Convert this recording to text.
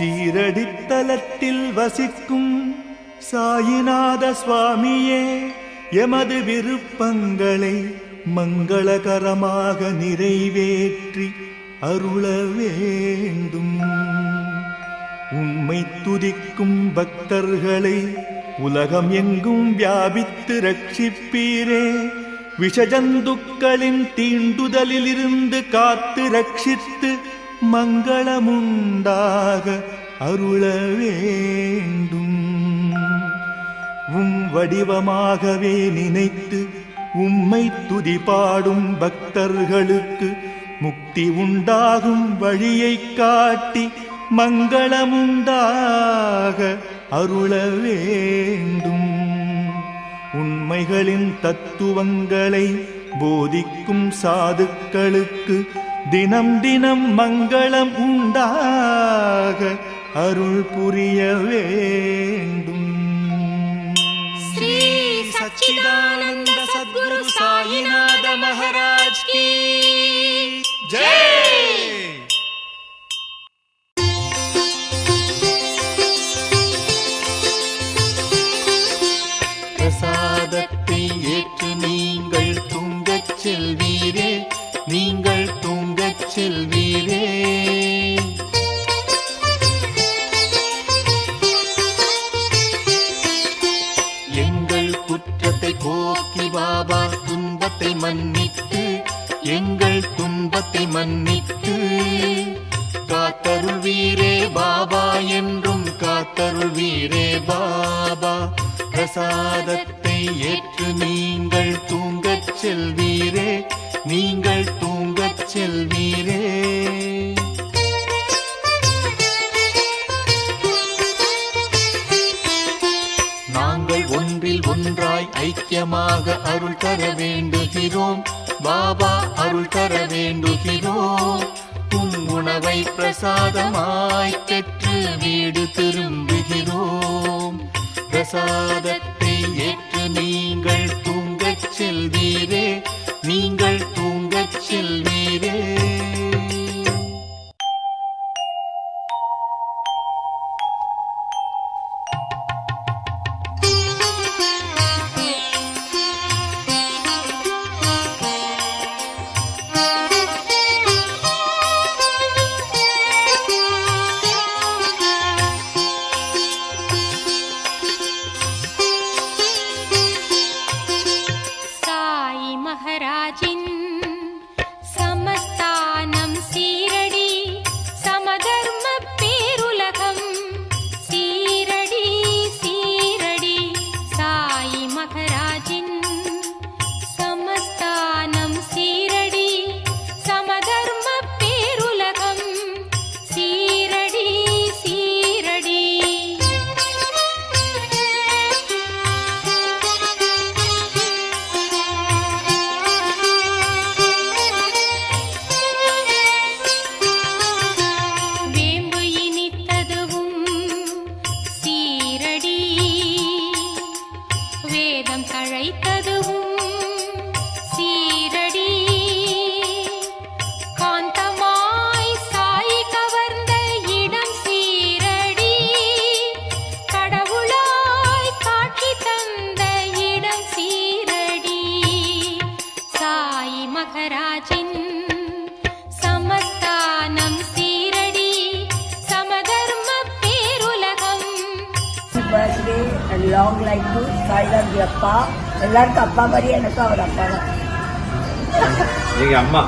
சீரடித்தலத்தில் வசிக்கும் சாயிநாத சுவாமியே எமது விருப்பங்களை மங்களகரமாக நிறைவேற்றி அருள வேண்டும். உண்மை துதிக்கும் பக்தர்களை உலகம் எங்கும் வியாபித்து ரட்சிப்பீரே. விஷஜந்துக்களின் தீண்டுதலிலிருந்து காத்து ரட்சித்து மங்களமுண்டாக அருள வேண்டும். உம் வடிவமாகவே நினைத்து உம்மை துதிபாடும் பக்தர்களுக்கு முக்தி உண்டாகும் வழியை காட்டி மங்களமுண்டாக அருள வேண்டும். உண்மைகளின் தத்துவங்களை போதிக்கும் சாதுக்களுக்கு தினம் தினம் மங்களம் உண்டாக அருள் புரிய வேண்டும். ஸ்ரீ சச்சிதானந்த சத்குரு சாயிநாத மகாராஜ் கி எங்கள் குற்றத்தை போக்கி பாபா துன்பத்தை மன்னித்து எங்கள் துன்பத்தை மன்னித்து. காத்தருள் வீரே பாபா என்றும் காத்தருள் வீரே பாபா பிரசாதத்தை ஏற்று நீங்கள் தூங்கச் செல்வீரே. நீங்கள் தூ ஐக்கியமாக அருள் தர வேண்டுகிறோம். பாபா அருள் தர வேண்டுகிறோம். உம் உணவை பிரசாதமாய் பெற்று வீடு திரும்புகிறோம். பிரசாத லாங் லைஃப் டு சாய்ராஜி அப்பா எல்லாருக்கும் அப்பா மாதிரி எனக்கும் அவர் அப்பா தான். எங்க அம்மா.